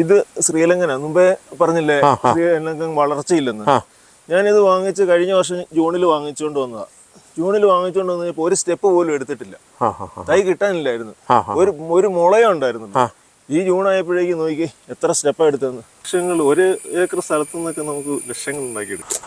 ഇത് ശ്രീലങ്കന. മുമ്പേ പറഞ്ഞില്ലേ. ശ്രീലങ്കൻ വളർച്ചയില്ലെന്ന്. ഞാനിത് വാങ്ങിച്ച് കഴിഞ്ഞ വർഷം ജൂണിൽ വാങ്ങിച്ചുകൊണ്ട് വന്നതാ. ജൂണിൽ വാങ്ങിച്ചുകൊണ്ട് വന്നപ്പോൾ ഒരു സ്റ്റെപ്പ് പോലും എടുത്തിട്ടില്ല. തൈ കിട്ടാനില്ലായിരുന്നു. ഒരു ഒരു മുളയോ ഉണ്ടായിരുന്നു ഈ ജൂൺ ആയപ്പോഴേക്ക് നോക്കി എത്ര സ്റ്റെപ്പാണ് എടുത്തതെന്ന്. ലക്ഷങ്ങൾ ഒരു ഏക്കർ സ്ഥലത്തു നിന്നൊക്കെ നമുക്ക് ലക്ഷങ്ങൾ ഉണ്ടാക്കിയെടുക്കാം?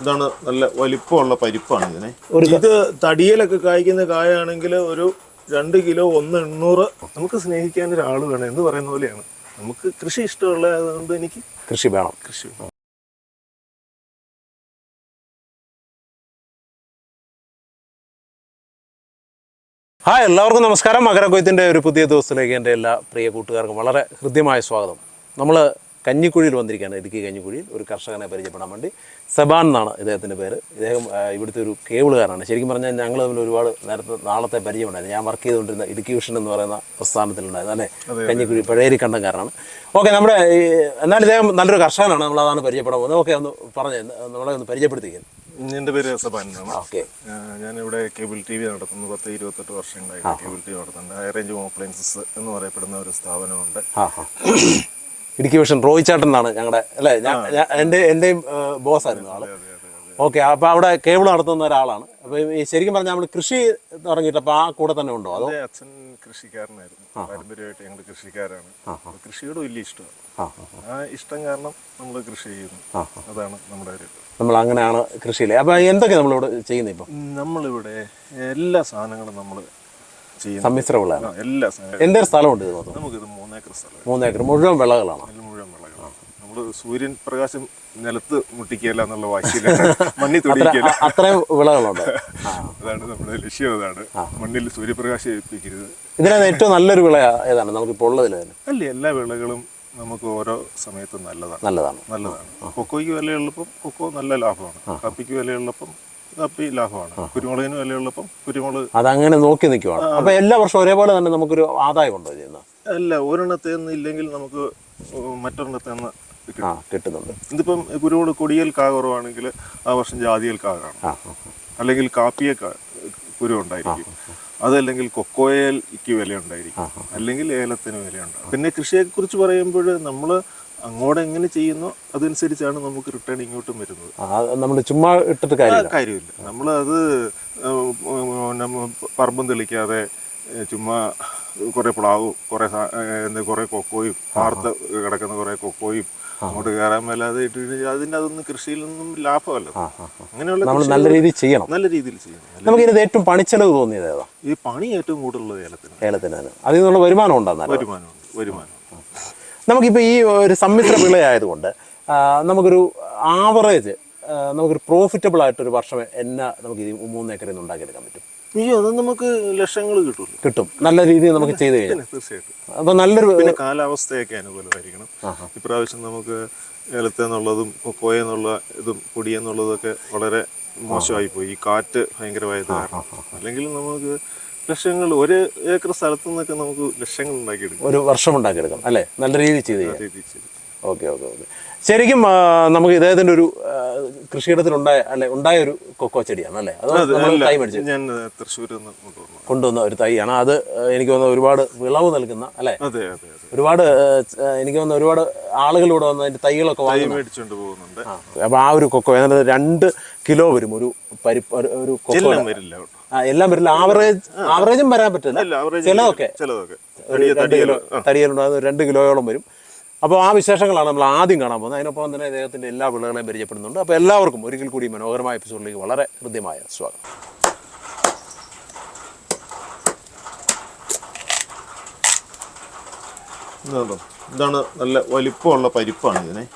ഇതാണ് നല്ല വലിപ്പമുള്ള പരിപ്പാണ് ഇതിനെ. ഇത് തടിയിലൊക്കെ കായ്ക്കുന്ന കായാണെങ്കിൽ ഒരു രണ്ട് കിലോ ഒന്ന് എണ്ണൂറ് നമുക്ക് സ്നേഹിക്കാൻ ഒരാൾ വേണം. എന്ന് പറയുന്ന പോലെയാണ്. നമുക്ക് കൃഷി ഇഷ്ടമുള്ള അതുകൊണ്ട് എനിക്ക് കൃഷി വേണം. കൃഷി ഹായ് എല്ലാവർക്കും നമസ്കാരം. മകരക്കൊയ്ത്തിന്റെ ഒരു പുതിയ ദിവസത്തിലേക്ക് എന്റെ എല്ലാ പ്രിയ കൂട്ടുകാർക്കും വളരെ ഹൃദ്യമായ സ്വാഗതം. നമ്മൾ കഞ്ഞിക്കുഴിയിൽ വന്നിരിക്കുകയാണ്. ഇടുക്കി കഞ്ഞിക്കുഴിയിൽ ഒരു കർഷകനെ പരിചയപ്പെടാൻ വേണ്ടി. സബാൻ എന്നാണ് ഇദ്ദേഹത്തിന്റെ പേര്. ഇദ്ദേഹം ഇവിടുത്തെ ഒരു കേബിളുകാരാണ് ശരിക്കും പറഞ്ഞാൽ ഞങ്ങൾ തമ്മിൽ ഒരുപാട് നേരത്തെ നാളത്തെ പരിചയമുണ്ടായിരുന്നു. ഞാൻ വർക്ക് ചെയ്തുകൊണ്ടിരുന്ന ഇടുക്കി വിഷൻ എന്ന് പറയുന്ന പ്രസ്ഥാനത്തിലുണ്ടായിരുന്നു അല്ലേ? കഞ്ഞിക്കുഴി പഴയരി കണ്ടങ്കാരനാണ് ഓക്കെ നമ്മുടെ ഈ എന്നാൽ ഇദ്ദേഹം നല്ലൊരു കർഷകനാണ്. നമ്മൾ അതാണ് പരിചയപ്പെടാൻ പോകുന്നത്. ഓക്കെ ഒന്ന് പറഞ്ഞു നമ്മളെ ഒന്ന് പരിചയപ്പെടുത്തിക്കുന്നു എന്റെ പേര് സബാൻ എന്നാണ്. ഓക്കെ. ഞാനിവിടെ കേബിൾ ടി വി നടത്തുന്നു. പത്ത് ഇരുപത്തെട്ട് വർഷങ്ങളായിട്ട് കേബിൾ ടി വി നടത്തുന്നുണ്ട്. ഹൈ റേഞ്ച് അപ്ലയൻസസ് എന്ന് പറയപ്പെടുന്ന ഒരു സ്ഥാപനമുണ്ട്. ഇടുക്കി വിഷൻ റോയ് ചേട്ടൻ എന്നാണ് ഞങ്ങളുടെ അല്ലേ എന്റെ എന്റെയും ബോസ് ആയിരുന്നു ആൾ. ഓക്കെ അപ്പോൾ അവിടെ കേബിൾ നടത്തുന്ന ഒരാളാണ്. അപ്പോൾ ശരിക്കും പറഞ്ഞാൽ നമ്മൾ കൃഷി തുടങ്ങിയിട്ട് അപ്പോൾ ആ കൂടെ തന്നെ ഉണ്ടോ അതോ? അച്ഛൻ കൃഷിക്കാരനായിരുന്നു. പാരമ്പര്യമായിട്ട് ഞങ്ങൾ കൃഷിക്കാരാണ്. കൃഷിയോട് വലിയ ഇഷ്ടമാണ്. ആ ഇഷ്ടം കാരണം നമ്മൾ കൃഷി ചെയ്യുന്നു. അതാണ് നമ്മുടെ ഒരു നമ്മൾ അങ്ങനെയാണ് കൃഷിയിലെ. അപ്പോൾ എന്തൊക്കെ നമ്മളിവിടെ ചെയ്യുന്നത് ഇപ്പം? നമ്മളിവിടെ എല്ലാ സാധനങ്ങളും നമ്മൾ സമ്മിശ്ര വിളയാണ് എല്ലാ എന്തൊരു സ്ഥലമുണ്ട് ഇത് മൊത്തം നമുക്കിത് മൂന്നേക്കർ സ്ഥലം. മൂന്നേക്കർ മുഴുവൻ വിളകളാണ്? അതിൽ മുഴുവൻ വിളകളാണ്. നമ്മൾ സൂര്യൻ പ്രകാശം നിലത്ത് മുട്ടിക്കുകയല്ല എന്നുള്ള വാശിയില്ല മണ്ണി തൊടിയിക്കല അ- അത്രയും വിളകളുണ്ട്. അതാണ് നമ്മുടെ ലക്ഷ്യം അതാണ്. മണ്ണിൽ സൂര്യപ്രകാശം ഏൽപ്പിക്കരുത്. ഇതിനകത്ത് ഏറ്റവും നല്ലൊരു വിള ഏതാണ്? നമുക്കിപ്പോൾ ഉള്ളതിൽ അല്ല എല്ലാ വിളകളും നമുക്ക് ഓരോ സമയത്തും നല്ലതാണ്. നല്ലതാണ്. നല്ലതാണ്. കൊക്കോയ്ക്ക് വിലയുള്ളപ്പം കൊക്കോ നല്ല ലാഭമാണ്. കാപ്പിക്ക് വിലയുള്ളപ്പം ലാഭമാണ്. കുരുമുളകിന് വിലയുള്ളപ്പം കുരുമുളക് അതങ്ങനെ നോക്കി നിൽക്കുവാണ്. അപ്പൊ എല്ലാ വർഷവും ഒരേപോലെ തന്നെ നമുക്കൊരു ആദായം ഉണ്ടോ ചെയ്യുന്നത്? അല്ല ഒരെണ്ണത്തിൽ നിന്ന് ഇല്ലെങ്കിൽ നമുക്ക് മറ്റൊരെണ്ണത്തിൽ നിന്ന് ആ കിട്ടുന്നുണ്ട്. ഇതിപ്പം കുരുമുളക് കൊടിയൽ കാ കുറവാണെങ്കിൽ ആ വർഷം ജാതിയൽ കാ കാണും. അല്ലെങ്കിൽ കാപ്പിയെ കുരു ഉണ്ടായിരിക്കും. അതല്ലെങ്കിൽ കൊക്കോയൽക്ക് വില ഉണ്ടായിരിക്കും. അല്ലെങ്കിൽ ഏലത്തിന് വിലയുണ്ടാകും പിന്നെ കൃഷിയെക്കുറിച്ച് പറയുമ്പോൾ നമ്മൾ അങ്ങോട്ട് എങ്ങനെ ചെയ്യുന്നോ അതനുസരിച്ചാണ് നമുക്ക് റിട്ടേൺ ഇങ്ങോട്ടും വരുന്നത്. നമ്മൾ ചുമ്മാ ഇട്ടിട്ട് കാര്യമില്ല. നമ്മളത് നമ്മ പറമ്പും തെളിക്കാതെ ചുമ്മാ കുറേ പ്ലാവും കുറേ എന്താ കുറേ കൊക്കോയും വാർത്ത കിടക്കുന്ന കുറേ കൊക്കോയും അങ്ങോട്ട് കയറാൻ മേലാതെ അതിന്റെ അതൊന്നും കൃഷിയിൽ നിന്നും ലാഭമല്ല. അങ്ങനെയുള്ള നമ്മൾ നല്ല രീതിയിൽ ചെയ്യണം. നല്ല രീതിയിൽ ചെയ്യണം. നമുക്ക് ഇതിന് ഏറ്റവും പണിച്ചെലവ് തോന്നിയത് ഈ പണി ഏറ്റവും കൂടുതലുള്ളത് ഏലത്തിന് ഏലത്തിനാണ്. അതിൽ നിന്നുള്ള വരുമാനം ഉണ്ടോ വരുമാനം വരുമാനമുണ്ട് നമുക്കിപ്പോൾ ഈ ഒരു സമ്മിശ്ര വിളയായതുകൊണ്ട് നമുക്കൊരു ആവറേജ് നമുക്കൊരു പ്രോഫിറ്റബിൾ ആയിട്ടൊരു വർഷം എന്നാ നമുക്ക് ഈ മൂന്ന് ഏക്കറിൽ നിന്ന് ഉണ്ടാക്കിയെടുക്കാൻ പറ്റും. അയ്യോ അത് നമുക്ക് ലക്ഷങ്ങൾ കിട്ടും കിട്ടും. നല്ല രീതിയിൽ നമുക്ക് ചെയ്ത് കഴിഞ്ഞാൽ. തീർച്ചയായിട്ടും. അപ്പോൾ നല്ലൊരു പിന്നെ കാലാവസ്ഥയൊക്കെ അനുകൂലമായിരിക്കണം. ഇപ്രാവശ്യം നമുക്ക് ഏലത്തെ എന്നുള്ളതും കൊക്കോയ എന്നുള്ള ഇതും പൊടിയെന്നുള്ളതൊക്കെ വളരെ മോശമായി പോയി ഈ കാറ്റ് ഭയങ്കരമായത് കാരണം. അല്ലെങ്കിൽ നമുക്ക് ലക്ഷങ്ങൾ ഒരു ഏക്കർ സ്ഥലത്ത് നിന്നൊക്കെ നമുക്ക് ലക്ഷങ്ങൾ ഉണ്ടാക്കിയെടുക്കാം. ഒരു വർഷം ഉണ്ടാക്കിയെടുക്കാം അല്ലേ? നല്ല രീതിയിൽ ചെയ്ത് കഴിഞ്ഞാൽ. രീതിയിൽ ചെയ്ത്. Okay okay okay. ശരിക്കും നമുക്ക് ഇദ്ദേഹത്തിന്റെ ഒരു കൃഷിയിടത്തിലുണ്ടായ അല്ലെ ഉണ്ടായ ഒരു കൊക്കോ ചെടിയാണ് അല്ലേ? അത് തൈ മേടിച്ചു ഞാൻ തൃശ്ശൂരിൽ നിന്ന് കൊണ്ടുവന്ന ഒരു തൈയാണ്. അത് എനിക്ക് തോന്നുന്ന ഒരുപാട് വിളവ് നൽകുന്ന അല്ലെ? ഒരുപാട് എനിക്ക് തോന്നുന്ന ഒരുപാട് ആളുകളിലൂടെ വന്ന് അതിന്റെ തൈകളൊക്കെ വാങ്ങി മേടിച്ചുകൊണ്ട് പോകുന്നുണ്ട്. അപ്പൊ ആ ഒരു കൊക്കോ ഏതായാലും രണ്ട് കിലോ വരും ഒരു പരിപ്പ് ഒരു- കൊക്കോ എല്ലാം വരില്ല എല്ലാം വരില്ല. ആവറേജ് ആവറേജും വരാൻ പറ്റില്ല. ചിലതൊക്കെ. തടിയിലുണ്ടാകുന്ന രണ്ട് കിലോയോളം വരും. അപ്പോൾ ആ വിശേഷങ്ങളാണ് നമ്മൾ ആദ്യം കാണാൻ പോകുന്നത്. അതിനൊപ്പം തന്നെ അദ്ദേഹത്തിന്റെ എല്ലാ വിളകളെയും പരിചയപ്പെടുന്നുണ്ട്. അപ്പോൾ എല്ലാവർക്കും ഒരിക്കൽ കൂടി മനോഹരമായ എപ്പിസോഡിലേക്ക് വളരെ ഹൃദ്യമായ സ്വാഗതം? ഇതാണ് നല്ല വലിപ്പമുള്ള പരിപ്പാണ് ഇതിനെ.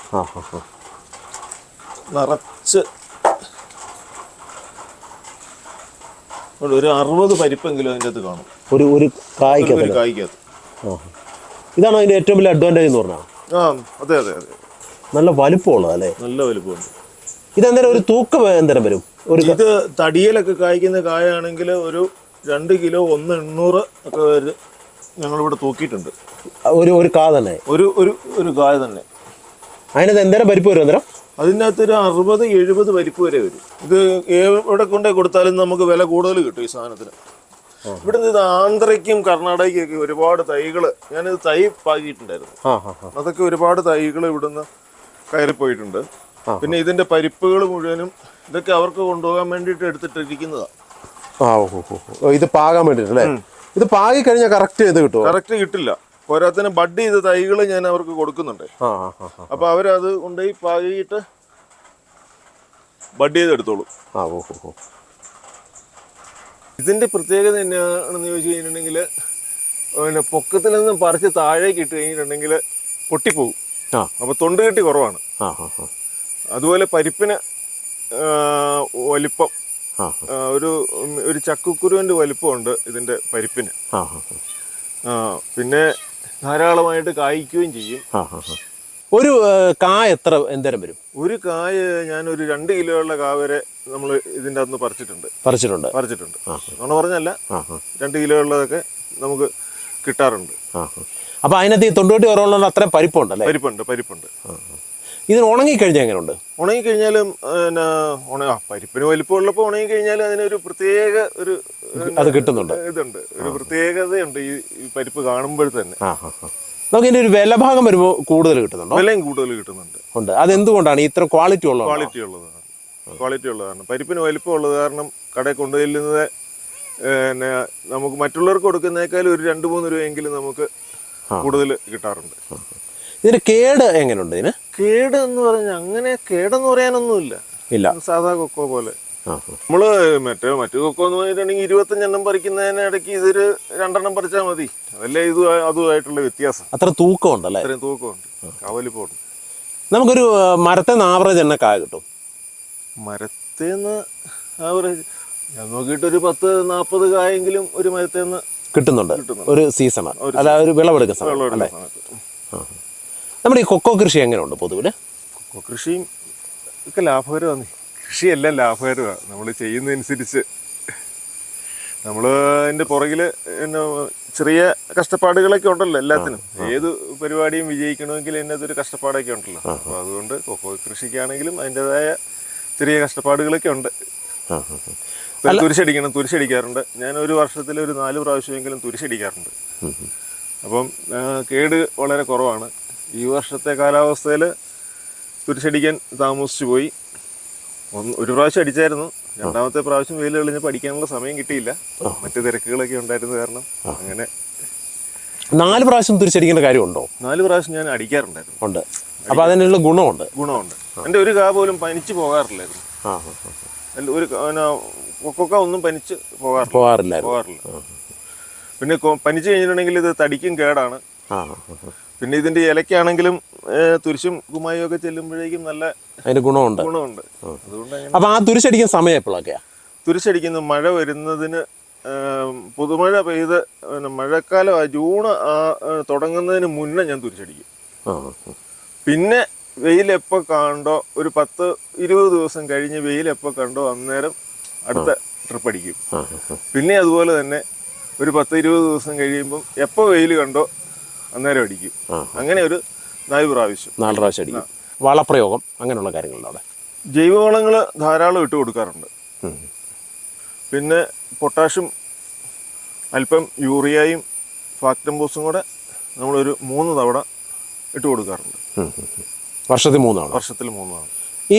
നിറച്ച് ഒരു- അറുപത് പരിപ്പെങ്കിലും അതിന്റെ അകത്ത് കാണും. ഒരു ഒരു കായ്ക്കകത്ത് ഒരു കായ്ക്കകത്ത്. ഇതാണ് അതിന്റെ ഏറ്റവും വലിയ അഡ്വാന്റേജ് എന്ന് പറഞ്ഞാൽ ആ അതെ അതെ അതെ. നല്ല വലുപ്പമാണ് അല്ലേ? നല്ല വലുപ്പമുണ്ട്. ഇതെന്തേരം ഒരു തൂക്കം എന്തായാലും വരും? ഒരു ഇത് തടിയിലൊക്കെ കായ്ക്കുന്ന കായാണെങ്കിൽ ഒരു രണ്ട് കിലോ ഒന്ന് എണ്ണൂറ് ഒക്കെ വരെ ഞങ്ങളിവിടെ തൂക്കിയിട്ടുണ്ട്. ഒരു ഒരു കാ തന്നെ? ഒരു ഒരു ഒരു കായ തന്നെ. അതിനകത്ത് എന്തേരം പരിപ്പ് വരും അന്നേരം? അതിനകത്ത് ഒരു അറുപത് എഴുപത് പരിപ്പ് വരെ വരും. ഇത് എവിടെ കൊണ്ടേ കൊടുത്താലും നമുക്ക് വില കൂടുതൽ കിട്ടും ഈ സാധനത്തിന്. ഇവിടുന്ന് ഇത് ആന്ധ്രയ്ക്കും കർണാടകയ്ക്കൊക്കെ ഒരുപാട് തൈകൾ ഞാനിത് തൈ പാകിയിട്ടുണ്ടായിരുന്നു. അതൊക്കെ ഒരുപാട് തൈകൾ ഇവിടുന്ന് കയറിപ്പോയിട്ടുണ്ട് പിന്നെ ഇതിന്റെ പരിപ്പുകൾ മുഴുവനും ഇതൊക്കെ അവർക്ക് കൊണ്ടുപോകാൻ വേണ്ടിയിട്ട് എടുത്തിട്ടിരിക്കുന്നതാണ് ആ ഓ ഇത് പാകാൻ വേണ്ടിയിട്ട് അല്ലേ? ഇത് പാകി കഴിഞ്ഞാൽ കറക്റ്റ് ചെയ്ത് കിട്ടും കറക്റ്റ് കിട്ടില്ല. പോരാത്തിന് ബഡ് ചെയ്ത തൈകൾ ഞാൻ അവർക്ക് കൊടുക്കുന്നുണ്ട്. അപ്പൊ അവരത് കൊണ്ടുപോയി പാകിയിട്ട് ബഡ് ചെയ്തെടുത്തോളും. ആ ഓ ഓ. ഓ ഇതിന്റെ പ്രത്യേകത എന്നാണെന്ന് ചോദിച്ചു കഴിഞ്ഞിട്ടുണ്ടെങ്കിൽ പിന്നെ പൊക്കത്തിൽ നിന്ന് പറിച്ച് താഴേക്ക് ഇട്ട് കഴിഞ്ഞിട്ടുണ്ടെങ്കിൽ പൊട്ടിപ്പോകും ആ. അപ്പൊ തൊണ്ട് കെട്ടി കുറവാണ്. ആ ആ ആ. അതുപോലെ പരിപ്പിന് വലിപ്പം ഒരു ഒരു ചക്കുക്കുരുവിന്റെ വലിപ്പമുണ്ട് ഇതിന്റെ പരിപ്പിന്. പിന്നെ ധാരാളമായിട്ട് കായ്ക്കുകയും ചെയ്യും. ഒരു കാ കായ എത്ര എന്തേരം വരും? ഒരു കായ ഞാൻ ഒരു രണ്ട് കിലോയുള്ള കാ വരെ നമ്മൾ ഇതിന്റെ അകത്ത് പറിച്ചിട്ടുണ്ട്. പറിച്ചിട്ടുണ്ട്. പറിച്ചിട്ടുണ്ട്. അങ്ങനെ പറഞ്ഞല്ല രണ്ട് കിലോ ഉള്ളതൊക്കെ നമുക്ക് കിട്ടാറുണ്ട്. അപ്പൊ അതിനകത്ത് ഈ തൊണ്ണൂറ്റി കുറവുള്ള അത്രയും പരിപ്പുണ്ടല്ലേ? പരിപ്പുണ്ട് പരിപ്പുണ്ട്. ഇതിന് ഉണങ്ങിക്കഴിഞ്ഞാൽ എങ്ങനെയുണ്ട്? ഉണങ്ങിക്കഴിഞ്ഞാലും പിന്നെ ഉണ പരിപ്പിന് വലിപ്പമുള്ളപ്പോൾ ഉണങ്ങിക്കഴിഞ്ഞാൽ അതിനൊരു പ്രത്യേക ഒരു അത് കിട്ടുന്നുണ്ട്. ഇതുണ്ട്. ഒരു പ്രത്യേകതയുണ്ട് ഈ പരിപ്പ് കാണുമ്പോൾ തന്നെ. നമുക്ക് ഇതിന്റെ ഒരു വില ഭാഗം വരുമ്പോൾ കൂടുതൽ കിട്ടുന്നുണ്ടോ? വിലയും കൂടുതൽ കിട്ടുന്നുണ്ട്. ഉണ്ട്. അതെന്തുകൊണ്ടാണ്? ഇത്ര ക്വാളിറ്റി ഉള്ളത് ക്വാളിറ്റി ഉള്ളതാണ്. ക്വാളിറ്റി ഉള്ളതാണ്. പരിപ്പിന് വലിപ്പം ഉള്ളത് കാരണം കടയിൽ കൊണ്ടുചെല്ലുന്നത് പിന്നെ നമുക്ക് മറ്റുള്ളവർക്ക് കൊടുക്കുന്നേക്കാൾ ഒരു രണ്ട് മൂന്ന് രൂപയെങ്കിലും നമുക്ക് കൂടുതൽ കിട്ടാറുണ്ട്. ഇതിന് കേട് എങ്ങനെയുണ്ട് ഇതിന്? കേട് എന്ന് പറഞ്ഞാൽ അങ്ങനെ കേടെന്ന് പറയാനൊന്നുമില്ല. ഇല്ല. സാധാ കൊക്കോ പോലെ. നമ്മൾ മറ്റേ മറ്റു കൊക്കോ എന്ന് പറഞ്ഞിട്ടുണ്ടെങ്കിൽ ഇരുപത്തഞ്ചെണ്ണം പറിക്കുന്നതിനിടയ്ക്ക് ഇതൊരു രണ്ടെണ്ണം പറിച്ചാൽ മതി. അതല്ലേ ഇത് അതുമായിട്ടുള്ള വ്യത്യാസം. അത്ര തൂക്കം അല്ലേ അത്രയും തൂക്കമുണ്ട് കാവലിപ്പമുണ്ട് നമുക്കൊരു മരത്തെ നാവറേജ് എണ്ണ കായ കിട്ടും. മരത്തേന്ന് ആവറേജ്. ഞാൻ നോക്കിയിട്ട് ഒരു പത്ത് നാൽപ്പത് കായെങ്കിലും ഒരു മരത്തേന്ന് കിട്ടുന്നുണ്ട്. ഒരു സീസൺ അല്ല ഒരു വിളവെടുക്കുന്ന സമയം അല്ലേ? നമ്മുടെ ഈ കൊക്കോ കൃഷി എങ്ങനെയുണ്ട് പൊതുവിൽ? കൊക്കോ കൃഷിയും ഒക്കെ ലാഭകരമാണ് കൃഷിയെല്ലാം ലാഭകരമാണ് നമ്മൾ ചെയ്യുന്നതനുസരിച്ച്. നമ്മൾ അതിന്റെ പുറകിൽ പിന്നെ ചെറിയ കഷ്ടപ്പാടുകളൊക്കെ ഉണ്ടല്ലോ എല്ലാത്തിനും. ഏത് പരിപാടിയും വിജയിക്കണമെങ്കിൽ അതിനകത്തൊരു കഷ്ടപ്പാടൊക്കെ ഉണ്ടല്ലോ. അപ്പോൾ അതുകൊണ്ട് കൊക്കോ കൃഷിക്കാണെങ്കിലും അതിന്റെതായ ചെറിയ കഷ്ടപ്പാടുകളൊക്കെ ഉണ്ട്. തുരിശടിക്കണം തുരിശടിക്കാറുണ്ട്. ഞാൻ ഒരു വർഷത്തിൽ ഒരു നാല് പ്രാവശ്യമെങ്കിലും തുരിശടിക്കാറുണ്ട്. അപ്പം കേട് വളരെ കുറവാണ്. ഈ വർഷത്തെ കാലാവസ്ഥയിൽ തുരിശടിക്കാൻ താമസിച്ചു പോയി. ഒന്ന് ഒരു പ്രാവശ്യം അടിച്ചായിരുന്നു. രണ്ടാമത്തെ പ്രാവശ്യം വെയിൽ തെളിഞ്ഞപ്പോൾ അടിക്കാനുള്ള സമയം കിട്ടിയില്ല. മറ്റു തിരക്കുകളൊക്കെ ഉണ്ടായിരുന്നു കാരണം അങ്ങനെ നാല് പ്രാവശ്യം തിരിച്ചടിക്കേണ്ട കാര്യമുണ്ടോ? നാല് പ്രാവശ്യം ഞാൻ അടിക്കാറുണ്ടായിരുന്നു. ഉണ്ട്. അപ്പൊ അതിനുള്ള ഗുണമുണ്ട്. ഗുണമുണ്ട്. എന്റെ ഒരു കാ പോലും പനിച്ച് പോകാറില്ലായിരുന്നു. ഒരു കൊക്കൊക്ക ഒന്നും പനിച്ച് പോകാറില്ല. പോകാറില്ല. പോകാറില്ല പിന്നെ പനിച്ച് കഴിഞ്ഞിട്ടുണ്ടെങ്കിൽ ഇത് തടിക്കും കേടാണ്. പിന്നെ ഇതിന്റെ ഇലക്കാണെങ്കിലും തുരിശും കുമായും ഒക്കെ ചെല്ലുമ്പോഴേക്കും നല്ല അതിന് ഗുണമുണ്ട്. ഗുണമുണ്ട്. അതുകൊണ്ട് അങ്ങനെ അപ്പൊ ആ തുരിശടിക്കുന്ന സമയം എപ്പോഴൊക്കെയാ? തുരിശടിക്കുന്ന മഴ വരുന്നതിന് പുതുമഴ പെയ്ത് പിന്നെ മഴക്കാലം ആ ജൂൺ ആ, തുടങ്ങുന്നതിന് മുന്നേ ഞാൻ തുരിശടിക്കും. പിന്നെ വെയിൽ എപ്പോൾ കണ്ടോ ഒരു പത്ത് ഇരുപത് ദിവസം കഴിഞ്ഞ് വെയിൽ എപ്പോൾ കണ്ടോ അന്നേരം അടുത്ത ട്രിപ്പ് അടിക്കും. പിന്നെ അതുപോലെ തന്നെ ഒരു പത്ത് ഇരുപത് ദിവസം കഴിയുമ്പം എപ്പോൾ വെയിൽ കണ്ടോ അന്നേരം അടിക്കും. അങ്ങനെ ഒരു നാല് പ്രാവശ്യം. നാല് പ്രാവശ്യം അടിക്കും. വളപ്രയോഗം അങ്ങനെയുള്ള കാര്യങ്ങളുണ്ട് അവിടെ? ജൈവവളങ്ങൾ ധാരാളം ഇട്ട് കൊടുക്കാറുണ്ട്. പിന്നെ പൊട്ടാഷ്യം അല്പം യൂറിയയും ഫാക്ടംബോസും കൂടെ നമ്മളൊരു മൂന്ന് തവണ ഇട്ട് കൊടുക്കാറുണ്ട്. വർഷത്തിൽ മൂന്നാണ്? വർഷത്തിൽ മൂന്ന് തവണ ഈ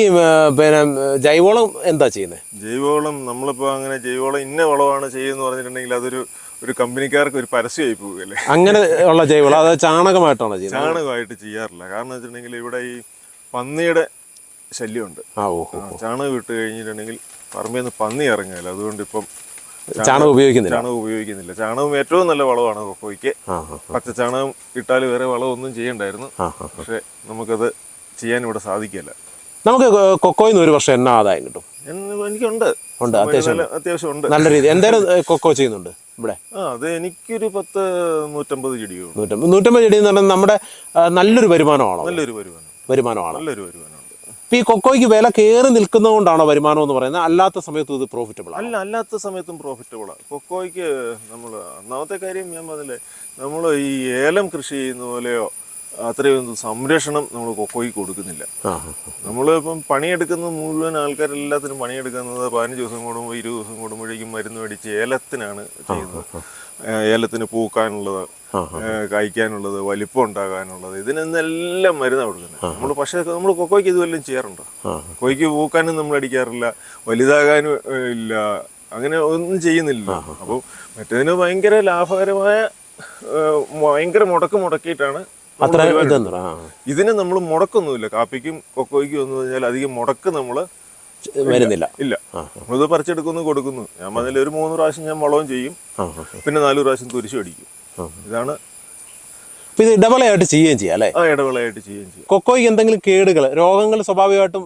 പിന്നെ ജൈവവളം എന്താ ചെയ്യുന്നത് ജൈവവളം നമ്മളിപ്പോൾ അങ്ങനെ ജൈവവളം ഇന്ന വളമാണ് ചെയ്യുമെന്ന് പറഞ്ഞിട്ടുണ്ടെങ്കിൽ അതൊരു ഒരു കമ്പനിക്കാർക്ക് ഒരു പരസ്യമായി പോവുകയല്ലേ? അങ്ങനെ ഉള്ള ജൈവവളം അത് ചാണകമായിട്ടാണ് ചെയ്യുന്നത്? ചാണകമായിട്ട് ചെയ്യാറില്ല. കാരണം വെച്ചിട്ടുണ്ടെങ്കിൽ ഇവിടെ ഈ പന്നിയുടെ ശല്യമുണ്ട്. ആ ഓ ചാണകം ഇട്ട് കഴിഞ്ഞിട്ടുണ്ടെങ്കിൽ പറമ്പിൽ നിന്ന് പന്നി ഇറങ്ങില്ല അതുകൊണ്ട് ഇപ്പം ചാണകം ഉപയോഗിക്കുന്നില്ല? ചാണകം ഉപയോഗിക്കുന്നില്ല. ചാണകം ഏറ്റവും നല്ല വളമാണ് കൊക്കോയ്ക്ക്. പച്ച ചാണകം ഇട്ടാൽ വേറെ വളമൊന്നും ചെയ്യണ്ടായിരുന്നു. പക്ഷെ നമുക്കത് ചെയ്യാൻ ഇവിടെ സാധിക്കില്ല നമുക്ക് കൊക്കോയിൽ നിന്ന് ഒരു വർഷം എന്നാ ആദായം കിട്ടും? എനിക്കുണ്ട്. ഉണ്ട് അത്യാവശ്യം അത്യാവശ്യം ഉണ്ട്. നല്ല രീതി. എന്തായാലും കൊക്കോ ചെയ്യുന്നുണ്ട് ഇവിടെ? അത് എനിക്കൊരു പത്ത് നൂറ്റമ്പത് ചെടിയോ നൂറ്റമ്പത് നൂറ്റമ്പത് ചെടി എന്ന് പറഞ്ഞാൽ നമ്മുടെ നല്ലൊരു വരുമാനമാണോ? നല്ലൊരു വരുമാനം. വരുമാനമാണ്? നല്ലൊരു വരുമാനം ഇപ്പൊ ഈ കൊക്കോയ്ക്ക് വില കയറി നിൽക്കുന്നതുകൊണ്ടാണോ വരുമാനം എന്ന് പറയുന്നത്? അല്ലാത്ത സമയത്തും ഇത് പ്രോഫിറ്റബിൾ അല്ല അല്ലാത്ത സമയത്തും പ്രോഫിറ്റബിളാണ് കൊക്കോയ്ക്ക് നമ്മൾ ഒന്നാമത്തെ കാര്യം ഞാൻ പറഞ്ഞില്ലേ നമ്മൾ ഈ ഏലം കൃഷി ചെയ്യുന്ന പോലെയോ അത്രയും സംരക്ഷണം നമ്മൾ കൊക്കോയ്ക്ക് കൊടുക്കുന്നില്ല. ആ നമ്മളിപ്പം പണിയെടുക്കുന്ന മുഴുവൻ ആൾക്കാരെല്ലാത്തിനും പണിയെടുക്കുന്നത് പതിനഞ്ച് ദിവസം കൂടുമ്പോൾ ഇരുപത് ദിവസം കൂടുമ്പോഴേക്കും മരുന്ന് മേടിച്ച് ഏലത്തിനാണ് ചെയ്യുന്നത്. ഏലത്തിന് പൂക്കാനുള്ളത് കഴിക്കാനുള്ളത് വലിപ്പം ഉണ്ടാകാനുള്ളത് ഇതിനെന്നെല്ലാം മരുന്നാണ് കൊടുക്കുന്നത്. നമ്മൾ പക്ഷേ നമ്മൾ കൊക്കോയ്ക്ക് ഇതുവല്ലതും ചെയ്യാറുണ്ട്. കൊയ്ക്ക് പൂക്കാനും നമ്മൾ അടിക്കാറില്ല വലുതാകാനും ഇല്ല. അങ്ങനെ ഒന്നും ചെയ്യുന്നില്ല. അപ്പോൾ മറ്റേതിന് ഭയങ്കര ലാഭകരമായ ഭയങ്കര മുടക്ക് മുടക്കിയിട്ടാണ് നമ്മൾ അത്ര ഇതിന് നമ്മൾ മുടക്കൊന്നുമില്ല. കാപ്പിക്കും കൊക്കോയ്ക്കും എന്ന് പറഞ്ഞാൽ അധികം മുടക്ക് നമ്മൾ വരുന്നില്ല. ഇല്ല. നമ്മളിത് പറിച്ചെടുക്കുന്നു കൊടുക്കുന്നു. ഞാൻ അതിൽ ഒരു മൂന്ന് പ്രാവശ്യം ഞാൻ വളവും ചെയ്യും. പിന്നെ നാല് പ്രാവശ്യം തുരിശു അടിക്കും. ഇതാണ് ഇത് ഇടവേളയായിട്ട് ചെയ്യുകയും ചെയ്യാം അല്ലേ? ആ ഇടവേളയായിട്ട് ചെയ്യുകയും ചെയ്യും. കൊക്കോയ്ക്ക് എന്തെങ്കിലും കേടുകൾ രോഗങ്ങൾ സ്വാഭാവികമായിട്ടും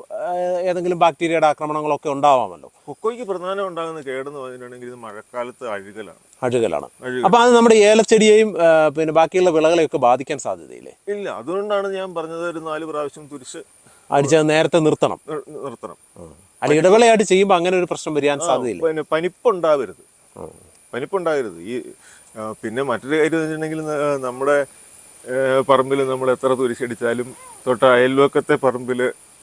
ഏതെങ്കിലും ബാക്ടീരിയയുടെ ആക്രമണങ്ങളൊക്കെ ഉണ്ടാവാമല്ലോ. കൊക്കോയ്ക്ക് പ്രധാനം ഉണ്ടാകുന്ന കേടെന്ന് പറഞ്ഞിട്ടുണ്ടെങ്കിൽ ഇത് മഴക്കാലത്ത് അഴുകലാണ്. അഴുകലാണ്. അപ്പൊ അത് നമ്മുടെ ഏലച്ചെടിയെയും പിന്നെ ബാക്കിയുള്ള വിളകളെയൊക്കെ ബാധിക്കാൻ സാധ്യതയില്ലേ? ഇല്ല അതുകൊണ്ടാണ് ഞാൻ പറഞ്ഞത് ഒരു നാല് പ്രാവശ്യം തുരിച്ച് അടിച്ചത് നേരത്തെ നിർത്തണം. നിർത്തണം. അല്ല ഇടവേളയായിട്ട് ചെയ്യുമ്പോൾ അങ്ങനെ ഒരു പ്രശ്നം വരാൻ സാധ്യതയില്ല? പിന്നെ പനിപ്പുണ്ടാവരുത്. പനിപ്പുണ്ടാകരുത് ഈ പിന്നെ മറ്റൊരു കാര്യം വെച്ചിട്ടുണ്ടെങ്കിൽ നമ്മുടെ പറമ്പിൽ നമ്മൾ എത്ര തുരിശടിച്ചാലും തൊട്ട അയൽവക്കത്തെ പറമ്പിൽ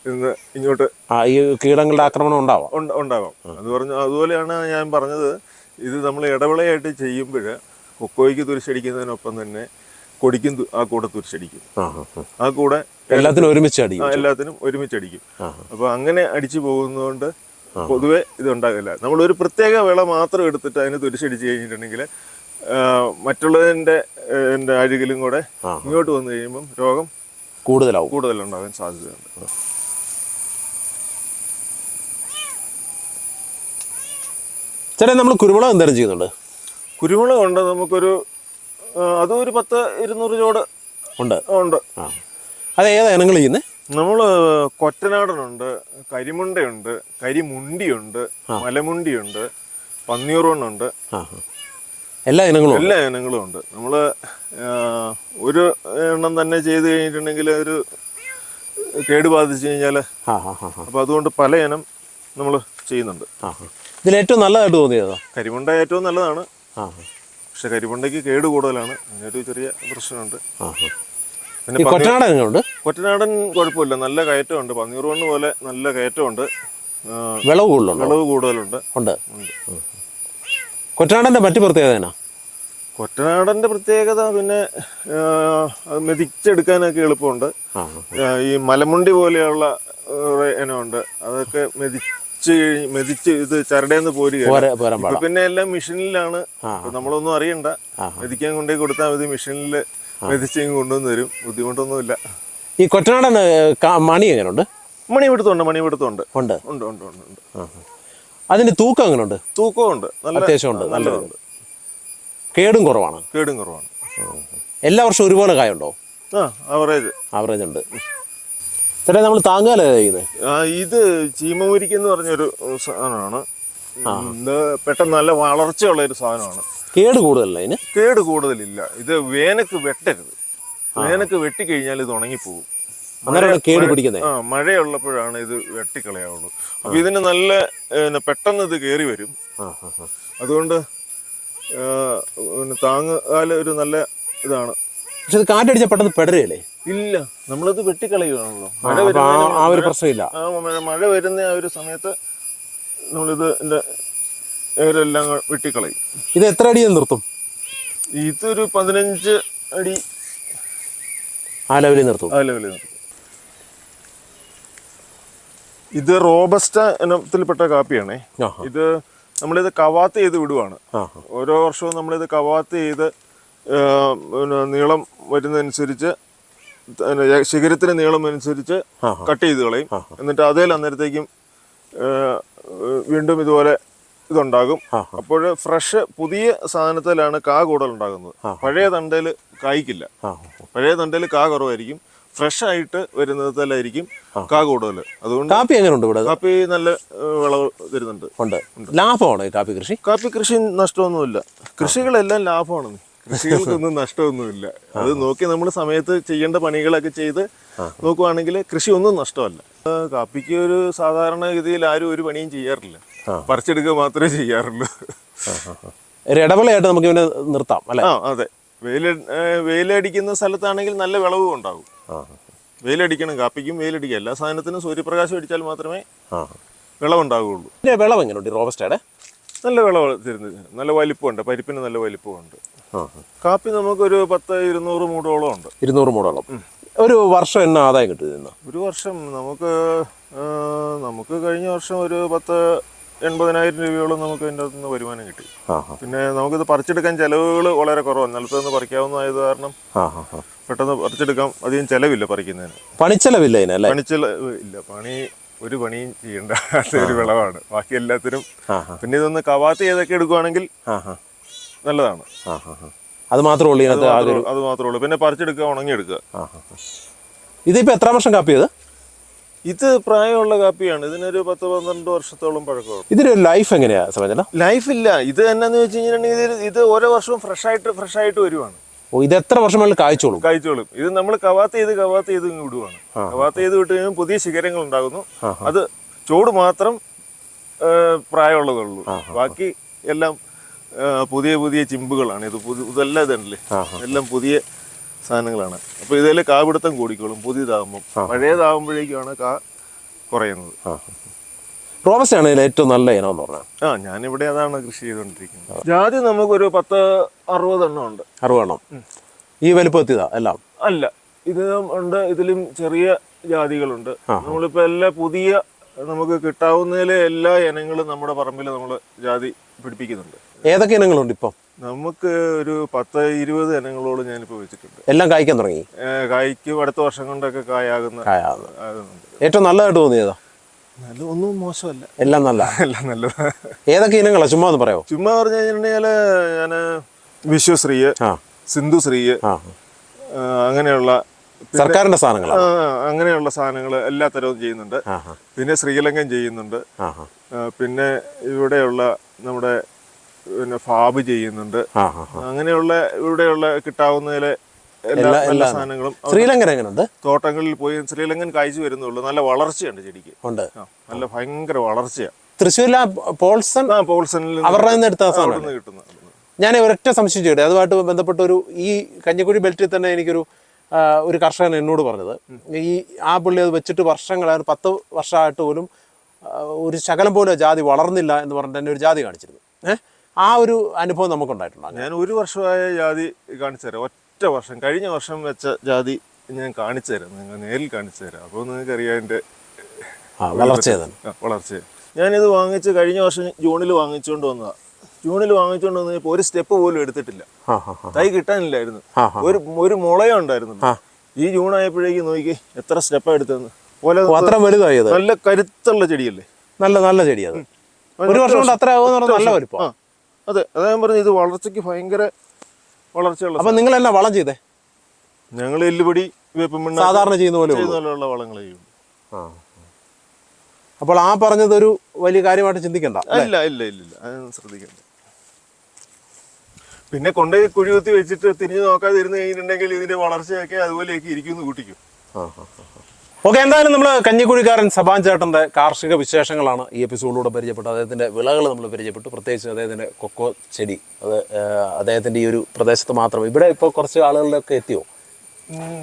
നിന്ന് ഇങ്ങോട്ട് ഈ കീടങ്ങളുടെ ആക്രമണം ഉണ്ടാവാം. ഉണ്ട- ഉണ്ടാവാം. അത് പറഞ്ഞു അതുപോലെയാണ് ഞാൻ പറഞ്ഞത്. ഇത് നമ്മൾ ഇടവിളയായിട്ട് ചെയ്യുമ്പോൾ കൊക്കോയ്ക്ക് തുരിശടിക്കുന്നതിനൊപ്പം തന്നെ കൊടിക്കും ആ കൂടെ തുരിശടിക്കും. ആ കൂടെ എല്ലാത്തിനും ഒരുമിച്ച് അടിക്കും. എല്ലാത്തിനും ഒരുമിച്ചടിക്കും ആ. അപ്പോൾ അങ്ങനെ അടിച്ചു പോകുന്നതുകൊണ്ട് പൊതുവെ ഇതുണ്ടാകില്ല. നമ്മൾ നമ്മളൊരു പ്രത്യേക വിള മാത്രം എടുത്തിട്ട് അതിന് തുരിശടിച്ച് കഴിഞ്ഞിട്ടുണ്ടെങ്കിൽ മറ്റുള്ളതിന്റെ മറ്റുള്ളതിന്റെ എന്റെ അഴുകിലും കൂടെ ഇങ്ങോട്ട് വന്നു കഴിയുമ്പം രോഗം കൂടുതലാവും. കൂടുതലുണ്ടാകാൻ സാധ്യതയുണ്ട്. ചേട്ടാ നമ്മൾ കുരുമുളക് എന്തേലും ചെയ്യുന്നുണ്ട്? കുരുമുളക് ഉണ്ട് നമുക്കൊരു അതും ഒരു പത്ത് ഇരുന്നൂറ് ചോട് ഉണ്ട്. ഉണ്ട്. അത് ഏതാ ഇനങ്ങൾ ചെയ്യുന്നത് നമ്മൾ കൊറ്റനാടനുണ്ട് കരിമുണ്ടയുണ്ട് കരിമുണ്ടിയുണ്ട് മലമുണ്ടിയുണ്ട് പന്നിയൂറോണുണ്ട്. എല്ലാ ഇനങ്ങളും എല്ലാ ഇനങ്ങളും ഉണ്ട്. നമ്മൾ ഒരു എണ്ണം തന്നെ ചെയ്ത് കഴിഞ്ഞിട്ടുണ്ടെങ്കിൽ ഒരു കേട് ബാധിച്ചു കഴിഞ്ഞാൽ അപ്പോൾ അതുകൊണ്ട് പല ഇനം നമ്മൾ ചെയ്യുന്നുണ്ട്. ഇതിൽ ഏറ്റവും നല്ലതായിട്ട് തോന്നിയതോ? കരിമുണ്ട ഏറ്റവും നല്ലതാണ്. ആ. പക്ഷെ കരിമുണ്ടയ്ക്ക് കേട് കൂടുതലാണ്. അതിനൊരു ചെറിയ പ്രശ്നമുണ്ട്. ആ. പിന്നെ ഈ കൊറ്റനാടൻ ഉണ്ട് കൊറ്റനാടൻ കുഴപ്പമില്ല. നല്ല കയറ്റമുണ്ട്. മണ്ണ് പോലെ നല്ല കയറ്റമുണ്ട്. ആ, വിളവ് കൂടുതലുണ്ടോ? വിളവ് കൂടുതലുണ്ട്. ഉണ്ട്. ഉണ്ട്. കൊറ്റനാടന്റെ മറ്റു പ്രത്യേകത എന്നാ? കൊറ്റനാടന്റെ പ്രത്യേകത പിന്നെ ആ, അത് മെതിച്ചെടുക്കാനൊക്കെ എളുപ്പമുണ്ട്. ആ ആ, ഈ മലമുണ്ടി പോലെയുള്ള ഇനമുണ്ട് അതൊക്കെ മെതിച്ച് കഴിഞ്ഞ് മെതിച്ച് ഇത് ചരടേന്ന് പോരുക പിന്നെ എല്ലാം മെഷീനിലാണ്. നമ്മളൊന്നും അറിയണ്ട. മെതിക്കാൻ കൊണ്ടേ കൊടുത്താൽ മതി മെഷീനിൽ മെതിച്ച് കൊണ്ടുവന്ന് തരും. ബുദ്ധിമുട്ടൊന്നുമില്ല. ഈ കൊറ്റനാടൻ മണി എങ്ങനെയുണ്ട് മണി എങ്ങനെയുണ്ട് മണിപിടുത്തമുണ്ട് മണിപിടുത്തമുണ്ട് ഉണ്ട്. ഉണ്ട് ഉണ്ട് ഉണ്ട് ഉണ്ട്. അതിന്റെ. അതിന് തൂക്കം എങ്ങനെയുണ്ട് തൂക്കമുണ്ട്. നല്ല അത്യാവശ്യമുണ്ട്. നല്ലതുണ്ട്. നല്ലതുണ്ട്. കേടും കുറവാണ്. കേടും കുറവാണ്. എല്ലാ വർഷവും ഒരുപോലെ കായുണ്ടോ? ആ ആവറേജ് ആവറേജ് ഉണ്ട്. ചേട്ടാ നമ്മൾ താങ്ങാല ചെയ്യുന്നത് ഇത് ചീമമുരിക്ക് എന്ന് പറഞ്ഞൊരു സാധനമാണ്. ഇത് പെട്ടെന്ന് നല്ല വളർച്ചയുള്ള ഒരു സാധനമാണ്. കേട് കൂടുതലല്ല അതിന്? കേട് കൂടുതലില്ല. ഇത് വേനക്ക് വെട്ടരുത്. വേനക്ക് വെട്ടിക്കഴിഞ്ഞാൽ ഇത് ഉണങ്ങിപ്പോകും കേട് പിടിക്കുന്നത് ആ മഴയുള്ളപ്പോഴാണ് ഇത് വെട്ടിക്കളയാവുള്ളൂ. അപ്പൊ ഇതിന് നല്ല പെട്ടെന്ന് ഇത് കയറി വരും. അതുകൊണ്ട് താങ്ങാൽ ഒരു നല്ല ഇതാണ്. പക്ഷെ അത് കാറ്റടിച്ചാൽ പെട്ടെന്ന് പെടരുകയല്ലേ ഇല്ല നമ്മളത് വെട്ടിക്കളയുകയാണല്ലോ മഴ അപ്പൊ ആ- ഒരു പ്രശ്നമില്ല. ആ മഴ മഴ വരുന്ന ആ ഒരു സമയത്ത് നമ്മളിത് എന്റെ ഏരെല്ലാം വെട്ടിക്കളയും. ഇത് എത്ര അടിയിൽ നിർത്തും? ഇതൊരു പതിനഞ്ച് അടി ആ ലെവലിൽ നിർത്തും. ആ ലെവലിൽ നിർത്തും. ഇത് റോബസ്റ്റ ഇനത്തിൽപ്പെട്ട കാപ്പിയാണേ. ആ ഇത് നമ്മളിത് കവാത്ത് ചെയ്ത് വിടുവാണ്. ആ ഓരോ വർഷവും നമ്മളിത് കവാത്ത് ചെയ്ത് പിന്നെ നീളം വരുന്നതനുസരിച്ച് ശിഖരത്തിന് നീളം അനുസരിച്ച് കട്ട് ചെയ്ത് കളയും. എന്നിട്ട് അതേ അന്നേരത്തേക്കും വീണ്ടും ഇതുപോലെ ഇതുണ്ടാകും. അപ്പോൾ ഫ്രഷ് പുതിയ സാധനത്തിലാണ് കാ കൂടുതൽ ഉണ്ടാകുന്നത്. പഴയ തണ്ടയിൽ കായ്ക്കില്ല. പഴയ തണ്ടയിൽ കാ കുറവായിരിക്കും. ഫ്രഷ് ആയിട്ട് വരുന്നതിലായിരിക്കും കാ കൂടുതൽ അതുകൊണ്ട് കാപ്പി എങ്ങനെയുണ്ട് ഇവിടെ? കാപ്പി നല്ല വിളവ് തരുന്നുണ്ട് ഉണ്ട്. ലാഭമാണോ കാപ്പി കൃഷി? കാപ്പി കൃഷി നഷ്ടമൊന്നുമില്ല. കൃഷികളെല്ലാം ലാഭമാണ്. കൃഷികൾക്കൊന്നും നഷ്ടമൊന്നുമില്ല. അത് നോക്കി നമ്മൾ സമയത്ത് ചെയ്യേണ്ട പണികളൊക്കെ ചെയ്ത് നോക്കുവാണെങ്കിൽ കൃഷി ഒന്നും നഷ്ടമല്ല. കാപ്പിക്ക് ഒരു സാധാരണ ഗതിയിൽ ആരും ഒരു പണിയും ചെയ്യാറില്ല. പറിച്ചെടുക്കുക മാത്രമേ ചെയ്യാറുള്ളൂ. ഒരു ഇടവേളയായിട്ട് നമുക്ക് ഇവനെ നിർത്താം അല്ലേ? ആ അതെ. വെയിൽ വെയിലടിക്കുന്ന സ്ഥലത്താണെങ്കിൽ നല്ല വിളവും ഉണ്ടാകും ആ വെയിലടിക്കണം കാപ്പിക്കും വെയിലടിക്കുക. എല്ലാ സാധനത്തിനും സൂര്യപ്രകാശം അടിച്ചാൽ മാത്രമേ വിളവുണ്ടാവുകയുള്ളൂ. വിളവ് എങ്ങനെയുണ്ട് റോബസ്റ്റയുടെ നല്ല വിളവ് തരുന്നത്. നല്ല വലിപ്പമുണ്ട്. പരിപ്പിന് നല്ല വലിപ്പമുണ്ട്. കാപ്പി നമുക്കൊരു പത്ത് ഇരുന്നൂറ് മൂടോളം ഉണ്ട്. ഇരുന്നൂറ് മൂടോളം. ഒരു വർഷം എന്നാ ആദായം കിട്ടും ഒരു വർഷം നമുക്ക് നമുക്ക് കഴിഞ്ഞ വർഷം ഒരു പത്ത് എൺപതിനായിരം രൂപയോളം നമുക്ക് അതിന്റെ അകത്തുനിന്ന് വരുമാനം കിട്ടി. പിന്നെ നമുക്കിത് പറിച്ചെടുക്കാൻ ചിലവുകൾ വളരെ കുറവാണ്. നിലത്ത് നിന്ന് പറിക്കാവുന്നതായത് കാരണം പെട്ടെന്ന് പറിച്ചെടുക്കാം. അധികം ചിലവില്ല പറിക്കുന്നതിന്. പണിച്ചെലവില്ല ഇതിനല്ലേ പണിച്ചെലവ് ഇല്ല. പണി ഒരു പണിയും ചെയ്യേണ്ട ഒരു വിളവാണ്. ബാക്കി എല്ലാത്തിനും പിന്നെ ഇതൊന്ന് കവാത്ത് ചെയ്തൊക്കെ എടുക്കുവാണെങ്കിൽ നല്ലതാണ്. ആ. അത് മാത്രമേ ഉള്ളൂ ഇതിനകത്ത് ആകെ ഒരു അത് മാത്രമേ ഉള്ളൂ. പിന്നെ പറിച്ചെടുക്കുക ഉണങ്ങിയെടുക്കുക. ആ. ഇതിപ്പോ എത്ര വർഷം കാപ്പി ഇത്? ഇത് പ്രായമുള്ള കാപ്പിയാണ്. ഇതിനൊരു പത്ത് പന്ത്രണ്ട് വർഷത്തോളം പഴക്കമാണ് ഇതിന്റെ ഒരു ലൈഫ് എങ്ങനെയാ ലൈഫ് ഇല്ല. ഇത് എന്നാന്ന് വെച്ച് കഴിഞ്ഞിട്ടുണ്ടെങ്കിൽ ഇത് ഇത് ഓരോ വർഷവും ഫ്രഷ് ആയിട്ട് ഫ്രഷ് ആയിട്ട് വരുവാണ്. ഓ ഇത് എത്ര വർഷം വേണമെങ്കിലും കായ്ച്ചോളും. കഴിച്ചോളും ഇത് നമ്മൾ കവാത്ത് ചെയ്ത് കവാത്ത് ചെയ്ത് ഇങ്ങ് വിടുവാണ് കവാത്ത് ചെയ്ത് വിട്ട് കഴിയുമ്പോൾ പുതിയ ശിഖരങ്ങൾ ഉണ്ടാകുന്നു. അത് ചൂട് മാത്രം ആ, പ്രായമുള്ളതുള്ളൂ ബാക്കി എല്ലാം പുതിയ പുതിയ ചിമ്പുകളാണ്. ഇത് പുതിയ ഇതെല്ലാം ഇതല്ലേ എല്ലാം പുതിയ സാധനങ്ങളാണ്. അപ്പോൾ ഇതിൽ കാപിടുത്തം കൂടിക്കോളും പുതിയതാകുമ്പം പഴയതാകുമ്പോഴേക്കാണ് കാ കുറയുന്നത്. റോബസ്റ്റാണ് ഇതിൽ ഏറ്റവും നല്ല ഇനം എന്ന് പറഞ്ഞാൽ. ആ ഞാനിവിടെ അതാണ് കൃഷി ചെയ്തുകൊണ്ടിരിക്കുന്നത്. ജാതി നമുക്കൊരു പത്ത് അറുപതെണ്ണം ഉണ്ട്. അറുപതെണ്ണം. ഈ വലുപ്പത്തിയതാ എല്ലാം? അല്ല. ഇത് ഉണ്ട് ഇതിലും ചെറിയ ജാതികളുണ്ട്. നമ്മളിപ്പോ എല്ലാ പുതിയ നമുക്ക് കിട്ടാവുന്നതിലെ എല്ലാ ഇനങ്ങളും നമ്മുടെ പറമ്പിൽ നമ്മൾ ജാതി പിടിപ്പിക്കുന്നുണ്ട്. ഏതൊക്കെ ഇനങ്ങളുണ്ട് ഇപ്പം? നമുക്ക് ഒരു പത്ത് ഇരുപത് ഇനങ്ങളോളം ഞാനിപ്പോൾ വെച്ചിട്ടുണ്ട്. എല്ലാം കായ്ക്കാൻ തുടങ്ങി? കായ്ക്കും അടുത്ത വർഷം കൊണ്ടൊക്കെ കായാകുന്ന ഏറ്റവും നല്ലതായിട്ട് തോന്നിയതാ? നല്ല ഒന്നും മോശമല്ല. എല്ലാം നല്ല. എല്ലാം നല്ല. ഏതൊക്കെ ഇനങ്ങളാ? ചുമ്മാ ഒന്ന് പറയാമോ ചുമ്മാ പറഞ്ഞു കഴിഞ്ഞിട്ടുണ്ടെങ്കിൽ ഞാൻ വിശ്വശ്രീയ് സിന്ധു അങ്ങനെയുള്ള സർക്കാരിന്റെ സാധനങ്ങൾ അങ്ങനെയുള്ള സാധനങ്ങൾ എല്ലാ തരവും ചെയ്യുന്നുണ്ട്. പിന്നെ ശ്രീലങ്കൻ ചെയ്യുന്നുണ്ട്. പിന്നെ ഇവിടെയുള്ള നമ്മുടെ പിന്നെ ഫാബ് ചെയ്യുന്നുണ്ട്. അങ്ങനെയുള്ള ഇവിടെയുള്ള കിട്ടാവുന്നതിലെ എല്ലാ എല്ലാ- സാധനങ്ങളും ശ്രീലങ്കൻ എങ്ങനെയുണ്ട് തോട്ടങ്ങളിൽ പോയി ശ്രീലങ്കൻ കായ്ച്ചു വരുന്നുള്ളൂ. നല്ല വളർച്ചയുണ്ട് ചെടിക്ക്. ഉണ്ട്. നല്ല ഭയങ്കര വളർച്ചയാണ് തൃശ്ശൂരിലെ പോൾസൺ? പോൾസണിൽ അവരുടെ നിന്ന് എടുത്ത സാധനം. നിന്ന് ഞാൻ ഒരൊറ്റ സംശയം ചെയ്യട്ടെ അതുമായിട്ട് ബന്ധപ്പെട്ട ഒരു ഈ കഞ്ഞിക്കുഴി ബെൽറ്റിൽ തന്നെ എനിക്കൊരു ഒരു കർഷകൻ എന്നോട് പറഞ്ഞത്. ഈ ആ പുള്ളി അത് വെച്ചിട്ട് വർഷങ്ങളാണ് പത്ത് വർഷമായിട്ട് പോലും ഒരു ശകലം പോലും ജാതി വളർന്നില്ല എന്ന് പറഞ്ഞിട്ട് എന്നെ ഒരു ജാതി കാണിച്ചിരുന്നു. ഏഹ് ആ ഒരു അനുഭവം നമുക്ക് ഉണ്ടായിട്ടുണ്ടോ ഞാൻ ഒരു വർഷമായ ജാതി കാണിച്ചു തരാം. ഒറ്റ വർഷം കഴിഞ്ഞ വർഷം വെച്ച ജാതി ഞാൻ കാണിച്ചു തരാം. നിങ്ങൾ നേരിൽ കാണിച്ചു തരാം. അപ്പോൾ നിങ്ങൾക്ക് അറിയാം എന്റെ വളർച്ച വളർച്ച ഞാനിത് വാങ്ങിച്ച് കഴിഞ്ഞ വർഷം ജൂണിൽ വാങ്ങിച്ചുകൊണ്ട് വന്നതാണ് ജൂണിൽ വാങ്ങിച്ചുകൊണ്ട് വന്നപ്പോൾ ഒരു സ്റ്റെപ്പ് പോലും എടുത്തിട്ടില്ല. തൈ കിട്ടാനില്ലായിരുന്നു. ഒരു ഒരു മുളയോ ഉണ്ടായിരുന്നു ഈ ജൂൺ ആയപ്പോഴേക്ക് നോക്കി എത്ര സ്റ്റെപ്പ് ഓ, അത്ര വലുതായി അത്. നല്ല കരുത്തുള്ള ചെടിയല്ലേ? നല്ല നല്ല ചെടിയാണ് ഒരു വർഷം കൊണ്ട് അത്ര ആവുമെന്ന് പറഞ്ഞാൽ നല്ല വലിപ്പം. അതെ അതാ ഞാൻ പറഞ്ഞത് ഇത് വളർച്ചയ്ക്ക് ഭയങ്കര വളർച്ചയുള്ള അപ്പൊ നിങ്ങൾ എന്നാ വളം ചെയ്തേ? ഞങ്ങൾ എല്ലുപൊടി വേപ്പമണ്ണ സാധാരണ ചെയ്യുന്ന പോലെ. ചെയ്യുന്ന പോലെയുള്ള വളങ്ങൾ ചെയ്യും ആ. അപ്പോൾ ആ പറഞ്ഞത് ഒരു വലിയ കാര്യമായിട്ട് ചിന്തിക്കണ്ട ഇല്ല ഇല്ല ഇല്ല ഇല്ല. അതൊന്നും ശ്രദ്ധിക്കണ്ട. പിന്നെ കൊണ്ടുപോയി കുഴി കുത്തി വെച്ചിട്ട് തിരിഞ്ഞു നോക്കാതെ ഇരുന്ന് കഴിഞ്ഞിട്ടുണ്ടെങ്കിൽ ഇതിന്റെ വളർച്ചയൊക്കെ അതുപോലെയൊക്കെ ഇരിക്കുന്നു കൂട്ടിക്കും. ഓക്കെ എന്തായാലും നമ്മൾ കഞ്ഞിക്കുഴിക്കാരൻ സബാൻ ചേട്ടന്റെ കാർഷിക വിശേഷങ്ങളാണ് ഈ എപ്പിസോഡിലൂടെ പരിചയപ്പെട്ടത്. അദ്ദേഹത്തിന്റെ വിളകൾ നമ്മൾ പരിചയപ്പെട്ടു. പ്രത്യേകിച്ച് അദ്ദേഹത്തിന്റെ കൊക്കോ ചെടി. അത് അദ്ദേഹത്തിന്റെ ഈ ഒരു പ്രദേശത്ത് മാത്രം. ഇവിടെ ഇപ്പോൾ കുറച്ച് ആളുകളിലൊക്കെ എത്തിയോ?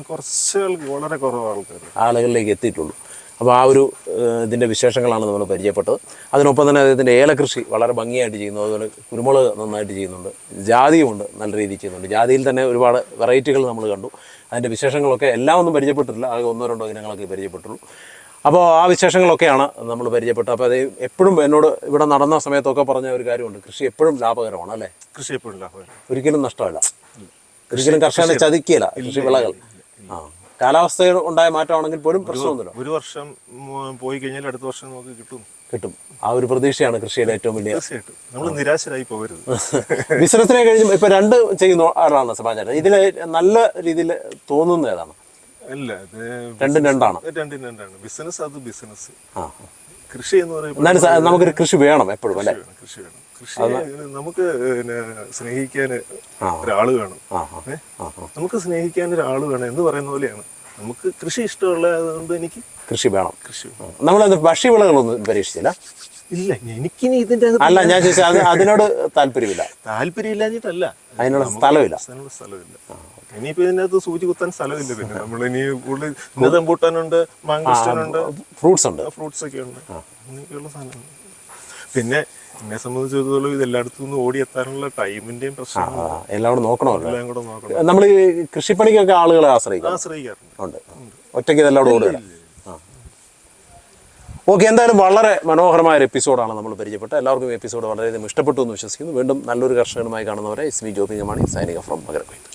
കുറച്ച് വളരെ കുറവ് ആൾക്കാർ ആളുകളിലേക്ക് എത്തിയിട്ടുള്ളൂ. അപ്പോൾ ആ ഒരു ഇതിന്റെ വിശേഷങ്ങളാണ് നമ്മൾ പരിചയപ്പെട്ടത്. അതിനൊപ്പം തന്നെ അദ്ദേഹത്തിന്റെ ഏലകൃഷി വളരെ ഭംഗിയായിട്ട് ചെയ്യുന്നു. അതുപോലെ കുരുമുളക് നന്നായിട്ട് ചെയ്യുന്നുണ്ട്. ജാതിയുമുണ്ട് നല്ല രീതിയിൽ ചെയ്യുന്നുണ്ട്. ജാതിയിൽ തന്നെ ഒരുപാട് വെറൈറ്റികൾ നമ്മൾ കണ്ടു. അതിന്റെ വിശേഷങ്ങളൊക്കെ എല്ലാം ഒന്നും പരിചയപ്പെട്ടിട്ടില്ല. ആകെ ഒന്നോ രണ്ടോ ഇനങ്ങളൊക്കെ പരിചയപ്പെട്ടുള്ളൂ. അപ്പോൾ ആ വിശേഷങ്ങളൊക്കെയാണ് നമ്മൾ പരിചയപ്പെട്ടത്. അപ്പോൾ അത് എപ്പോഴും എന്നോട് ഇവിടെ നടന്ന സമയത്തൊക്കെ പറഞ്ഞ ഒരു കാര്യമുണ്ട്. കൃഷി എപ്പോഴും ലാഭകരമാണ് അല്ലേ? കൃഷി എപ്പോഴും ലാഭകരം ഒരിക്കലും ഒരിക്കലും നഷ്ടമല്ല ഒരിക്കലും കർഷകനെ ചതിക്കില്ല കൃഷി വിളകൾ. ആ. കാലാവസ്ഥ ഉണ്ടായ മാറ്റമാണെങ്കിൽ പോലും പ്രശ്നമൊന്നുമില്ല. ഒരു വർഷം പോയി കഴിഞ്ഞാൽ അടുത്ത വർഷം നമുക്ക് കിട്ടും. കിട്ടും. ആ ഒരു പ്രതീക്ഷയാണ് കൃഷിയുടെ ഏറ്റവും വലിയ നമ്മൾ നിരാശരായി പോകരുത്. ബിസിനസ്സിനെ കഴിഞ്ഞ് ഇപ്പൊ രണ്ട് ചെയ്യുന്ന ആളാണ് സമാചാരം ഇതിൽ നല്ല രീതിയിൽ തോന്നുന്ന ഏതാണ്? അല്ല രണ്ടും രണ്ടാണ്. രണ്ടും രണ്ടാണ്. ബിസിനസ് അത് ബിസിനസ് കൃഷി എന്ന് പറയുമ്പോൾ നമുക്കൊരു കൃഷി വേണം എപ്പോഴും അല്ലേ? കൃഷി വേണം. കൃഷി നമുക്ക് സ്നേഹിക്കാൻ ഒരാൾ വേണം. നമുക്ക് സ്നേഹിക്കാൻ ഒരാൾ വേണം എന്ന് പറയുന്ന പോലെയാണ്. നമുക്ക് കൃഷി ഇഷ്ടമുള്ളതുകൊണ്ട് എനിക്ക് കൃഷി വേണം. കൃഷി. നമ്മളത് ഭക്ഷ്യവിളകളൊന്നും പരീക്ഷിച്ചില്ല? ഇല്ല എനിക്കിനി ഇതിന്റെ അല്ല ഞാൻ ചോദിച്ചത് അതിനോട് താല്പര്യമില്ല. താല്പര്യമില്ലാഞ്ഞിട്ടല്ല. അതിനുള്ള സ്ഥലമില്ല. സ്ഥലമില്ല. ഇനിയിപ്പോ ഇതിനകത്ത് സൂചി കുത്താൻ സ്ഥലമില്ല പിന്നെ. നമ്മൾ ഇനി കൂടുതൽ ഇന്ന് റംബൂട്ടാനുണ്ട് മാങ്കോസ്റ്റാനുണ്ട് ഫ്രൂട്ട്സ് ഉണ്ട്. ഫ്രൂട്ട്സ് ഒക്കെ ഉണ്ട്. അങ്ങനെയൊക്കെയുള്ള സാധനങ്ങൾ. പിന്നെ എന്നെ സംബന്ധിച്ചിടത്തോളം ഇത് എല്ലായിടത്തും നിന്ന് ഓടി എത്താനുള്ള ടൈമിന്റെയും പ്രശ്നം എല്ലാം കൂടെ നോക്കണമല്ലോ. എല്ലാം കൂടെ നോക്കണം. നമ്മൾ ഈ കൃഷിപ്പണിക്കൊക്കെ ആളുകളെ ആശ്രയിക്കാം ആശ്രയിക്കാറുണ്ട്. ഒറ്റയ്ക്ക് ഇതെല്ലാം കൂടെ ഓടുക ഓക്കെ എന്തായാലും വളരെ മനോഹരമായ ഒരു എപ്പിസോഡാണ് നമ്മൾ പരിചയപ്പെട്ടത്. എല്ലാവർക്കും എപ്പിസോഡ് വളരെയധികം ഇഷ്ടപ്പെട്ടു എന്ന് വിശ്വസിക്കുന്നു. വീണ്ടും നല്ലൊരു കർഷകനുമായി കാണുന്നവരെ ഇസ്മി ജോബിംഗമാണ് സൈനിക ഫ്രം മകരക്കൊയ്ത്ത്.